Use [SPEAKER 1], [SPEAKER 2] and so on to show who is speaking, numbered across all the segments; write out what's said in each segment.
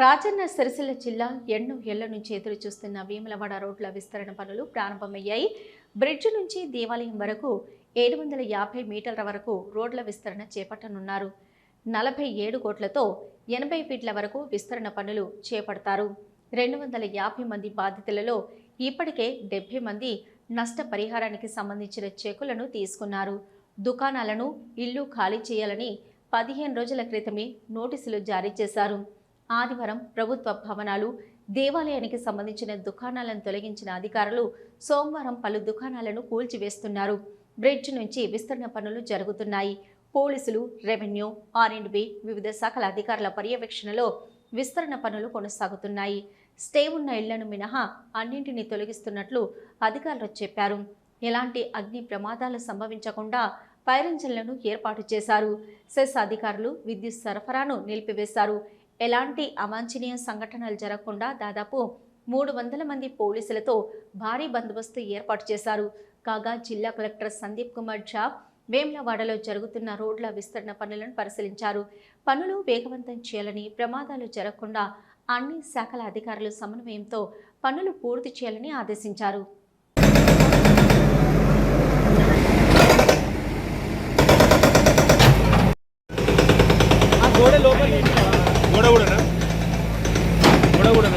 [SPEAKER 1] రాజన్న సిరిసిల్ల జిల్లా ఎన్నో ఏళ్ళ నుంచి ఎదురు చూస్తున్న వేములవాడ రోడ్ల విస్తరణ పనులు ప్రారంభమయ్యాయి. బ్రిడ్జ్ నుంచి దేవాలయం వరకు ఏడు వందల యాభై మీటర్ల వరకు రోడ్ల విస్తరణ చేపట్టనున్నారు. నలభై ఏడు కోట్లతో ఎనభై ఫీట్ల వరకు విస్తరణ పనులు చేపడతారు. రెండు వందల యాభై మంది బాధితులలో ఇప్పటికే డెబ్బై మంది నష్టపరిహారానికి సంబంధించిన చెక్కులను తీసుకున్నారు. దుకాణాలను ఇల్లు ఖాళీ చేయాలని పదిహేను రోజుల క్రితమే నోటీసులు జారీ చేశారు. ఆదివారం ప్రభుత్వ భవనాలు దేవాలయానికి సంబంధించిన దుకాణాలను తొలగించిన అధికారులు సోమవారం పలు దుకాణాలను కూల్చివేస్తున్నారు. బ్రిడ్జ్ నుంచి విస్తరణ పనులు జరుగుతున్నాయి. పోలీసులు రెవెన్యూ ఆర్ అండ్ బి వివిధ శాఖల అధికారుల పర్యవేక్షణలో విస్తరణ పనులు కొనసాగుతున్నాయి. స్టే ఉన్న ఇళ్ళను మినహా అన్నింటినీ తొలగిస్తున్నట్లు అధికారులు చెప్పారు. ఎలాంటి అగ్ని ప్రమాదాలు సంభవించకుండా పైరంజన్లను ఏర్పాటు చేశారు. సెస్ అధికారులు విద్యుత్ సరఫరాను నిలిపివేశారు. ఎలాంటి అవాంఛనీయ సంఘటనలు జరగకుండా దాదాపు మూడు వందల మంది పోలీసులతో భారీ బందోబస్తు ఏర్పాటు చేశారు. కాగా జిల్లా కలెక్టర్ సందీప్ కుమార్ ఝా వేమ్లవాడలో జరుగుతున్న రోడ్ల విస్తరణ పనులను పరిశీలించారు. పనులు వేగవంతం చేయాలని ప్రమాదాలు జరగకుండా అన్ని శాఖల అధికారులు సమన్వయంతో పనులు పూర్తి చేయాలని ఆదేశించారు.
[SPEAKER 2] లోపలి గోడ కూడా గోడ
[SPEAKER 3] కూడా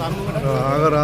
[SPEAKER 3] ಸಾಗರ